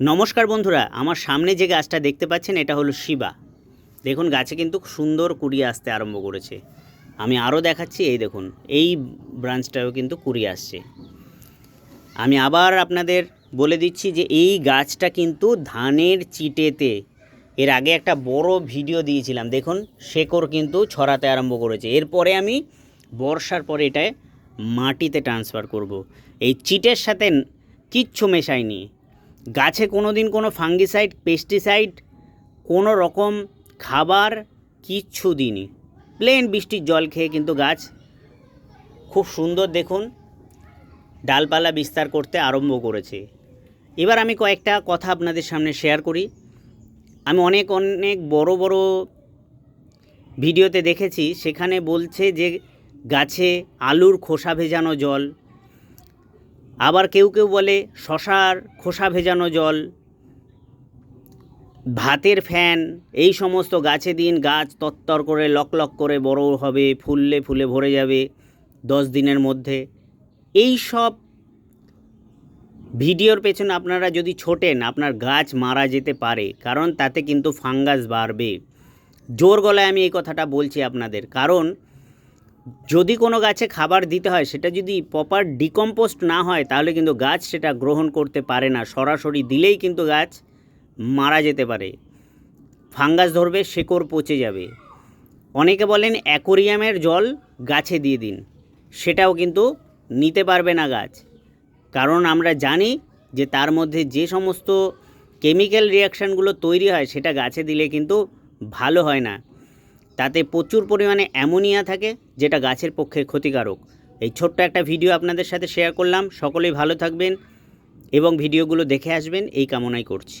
নমস্কার বন্ধুরা, আমার সামনে যে গাছটা দেখতে পাচ্ছেন, এটা হলো শিবা। দেখুন, গাছে কিন্তু সুন্দর কুড়ি আসতে আরম্ভ করেছে। আমি আরও দেখাচ্ছি, এই দেখুন, এই ব্রাঞ্চটাও কিন্তু কুড়ি আসছে। আমি আবার আপনাদের বলে দিচ্ছি যে, এই গাছটা কিন্তু ধানের চিটেতে, এর আগে একটা বড় ভিডিও দিয়েছিলাম। দেখুন, শেকড় কিন্তু ছড়াতে আরম্ভ করেছে। এরপরে আমি বর্ষার পরে এটায় মাটিতে ট্রান্সফার করব। এই চিটের সাথে কিচ্ছু মেশাইনি গাছে কোনো দিন কোনো ফাঙ্গিসাইড, পেস্টিসাইড, কোনো রকম খাবার কিচ্ছু দিইনি। প্লেন বৃষ্টির জল খেয়ে কিন্তু গাছ খুব সুন্দর দেখুন, ডালপালা বিস্তার করতে আরম্ভ করেছে। এবার আমি কয়েকটা কথা আপনাদের সামনে শেয়ার করি। আমি অনেক অনেক বড় বড় ভিডিওতে দেখেছি, সেখানে বলছে যে গাছে আলুর খোসা ভেজানো জল আবার কেউ কেউ বলে শশার খোসা ভেজানো জল, ভাতের ফ্যান, এই সমস্ত গাছে দিন গাছ তত্তর করে লক লক করে বড় হবে, ফুললে ফুলে ভরে যাবে দশ দিনের মধ্যে। এই সব ভিডিওর পেছনে আপনারা যদি ছোটেন, আপনার গাছ মারা যেতে পারে, কারণ তাতে কিন্তু ফাঙ্গাস বাড়বে। জোর গলায় আমি এই কথাটা বলছি আপনাদের, কারণ যদি কোনো গাছে খাবার দিতে হয়, সেটা যদি প্রপার ডিকম্পোস্ট না হয়, তাহলে কিন্তু গাছ সেটা গ্রহণ করতে পারে না। সরাসরি দিলেই কিন্তু গাছ মারা যেতে পারে। ফাঙ্গাস ধরবে, শেকড় পচে যাবে। অনেকে বলেন অ্যাকোরিয়ামের জল গাছে দিয়ে দিন। সেটাও কিন্তু নিতে পারবে না গাছ। কারণ আমরা জানি যে তার মধ্যে যে সমস্ত কেমিক্যাল রিয়াকশানগুলো তৈরি হয়, সেটা গাছে দিলে কিন্তু ভালো হয় না। তাতে প্রচুর পরিমাণে অ্যামোনিয়া থাকে, যেটা গাছের পক্ষে ক্ষতিকারক। এই ছোট্ট একটা ভিডিও আপনাদের সাথে শেয়ার করলাম। সকলেই ভালো থাকবেন এবং ভিডিওগুলো দেখে আসবেন। এই কামনাই করছি।